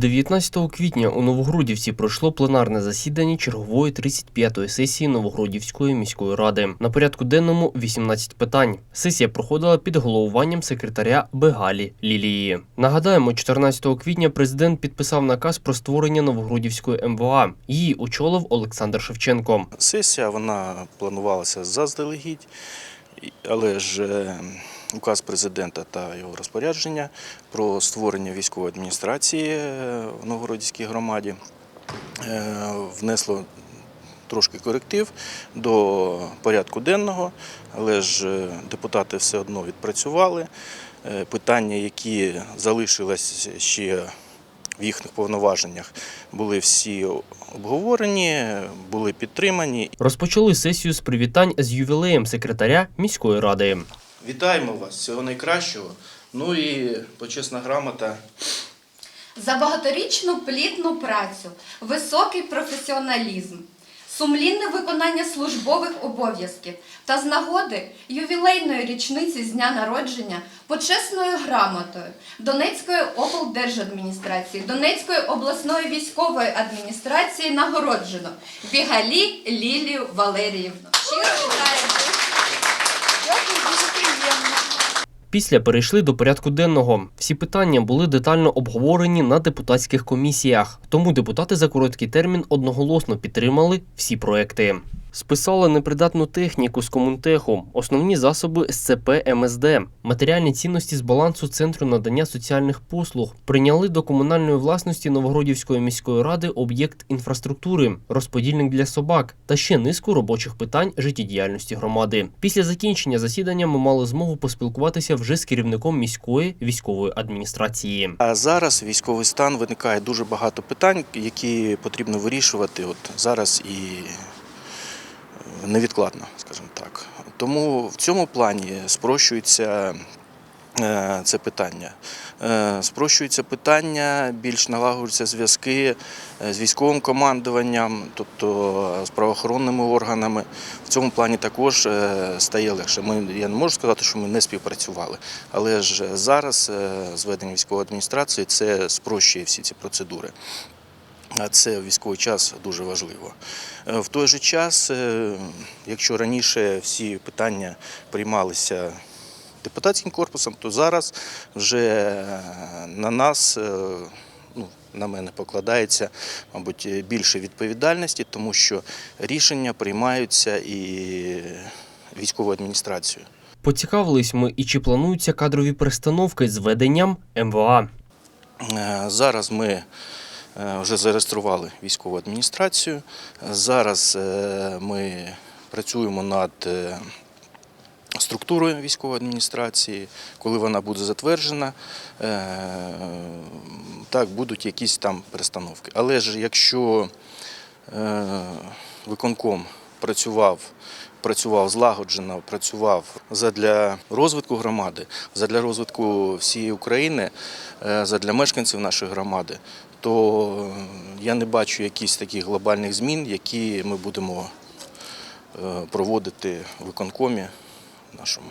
19 квітня у Новогродівці пройшло пленарне засідання чергової 35-ї сесії Новогродівської міської ради. На порядку денному 18 питань. Сесія проходила під головуванням секретаря Бегалі Лілії. Нагадаємо, 14 квітня президент підписав наказ про створення Новогродівської МВА. Її очолив Олександр Шевченко. Сесія вона планувалася заздалегідь, але ж е, указ президента та його розпорядження про створення військової адміністрації е, в Новгородській громаді е, внесло трошки коректив до порядку денного, але ж е, депутати все одно відпрацювали. Питання, які залишились ще в їхніх повноваженнях, були всі обговорені, були підтримані. Розпочали сесію з привітань з ювілеєм секретаря міської ради. Вітаємо вас, всього найкращого. Ну і почесна грамота за багаторічну плідну працю, високий професіоналізм, сумлінне виконання службових обов'язків та з нагоди ювілейної річниці з дня народження почесною грамотою Донецької облдержадміністрації, Донецької обласної військової адміністрації нагороджено Бігалі Лілію Валеріївну. Щиро вітаємо! Дякую, дуже приємно. Після перейшли до порядку денного. Всі питання були детально обговорені на депутатських комісіях. Тому депутати за короткий термін одноголосно підтримали всі проекти. Списали непридатну техніку з комунтеху, основні засоби СЦП МСД, матеріальні цінності з балансу Центру надання соціальних послуг. Прийняли до комунальної власності Новогродівської міської ради об'єкт інфраструктури, розподільник для собак та ще низку робочих питань життєдіяльності громади. Після закінчення засідання ми мали змогу поспілкуватися вже з керівником міської військової адміністрації. А зараз військовий стан виникає дуже багато питань, які потрібно вирішувати от зараз і невідкладно, скажімо так. Тому в цьому плані спрощується е, це питання. Е, Спрощується питання, більш налагоджуються зв'язки е, з військовим командуванням, тобто з правоохоронними органами. В цьому плані також стає легше. Ми, я не можу сказати, що ми не співпрацювали, але ж зараз зведення військової адміністрації це спрощує всі ці процедури. Це в військовий час дуже важливо. Е, В той же час, е, якщо раніше всі питання приймалися депутатським корпусом, то зараз вже е, на нас, ну, на мене покладається, мабуть, більше відповідальності, тому що рішення приймаються і військовою адміністрацією. Поцікавились ми і чи плануються кадрові перестановки з веденням МВА. Зараз ми вже зареєстрували військову адміністрацію. Зараз е, ми працюємо над е, структурою військової адміністрації. Коли вона буде затверджена, е, так будуть якісь там перестановки. Але ж якщо е, виконком працював, працював злагоджено, працював задля розвитку громади, задля розвитку всієї України, е, задля мешканців нашої громади, то я не бачу якихось таких глобальних змін, які ми будемо е, проводити в виконкомі нашому.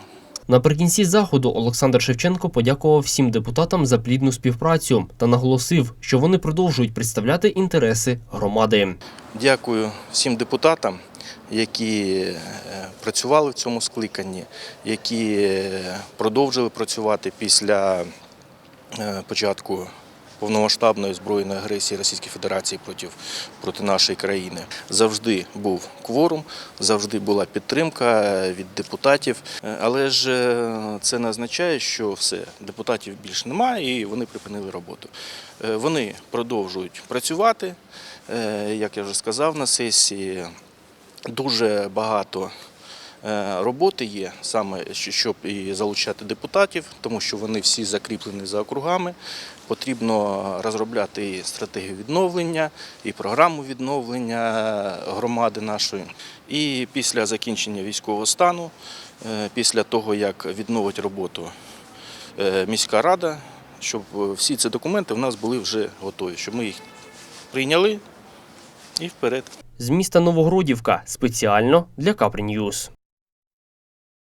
Наприкінці заходу Олександр Шевченко подякував всім депутатам за плідну співпрацю та наголосив, що вони продовжують представляти інтереси громади. Дякую всім депутатам, які е, працювали в цьому скликанні, які е, продовжили працювати після початку повномасштабної збройної агресії Російської Федерації проти, проти нашої країни. Завжди був кворум, завжди була підтримка е, від депутатів. Е, Але ж е, це не означає, що все, депутатів більше немає і вони припинили роботу. Вони продовжують працювати. Як я вже сказав на сесії, дуже багато роботи є саме щоб і залучати депутатів, тому що вони всі закріплені за округами. Потрібно розробляти і стратегію відновлення, і програму відновлення громади нашої. І після закінчення військового стану, е, після того як відновить роботу е, міська рада, щоб е, всі ці документи в нас були вже готові, щоб ми їх прийняли і вперед. З міста Новогродівка спеціально для Капрі Ньюс.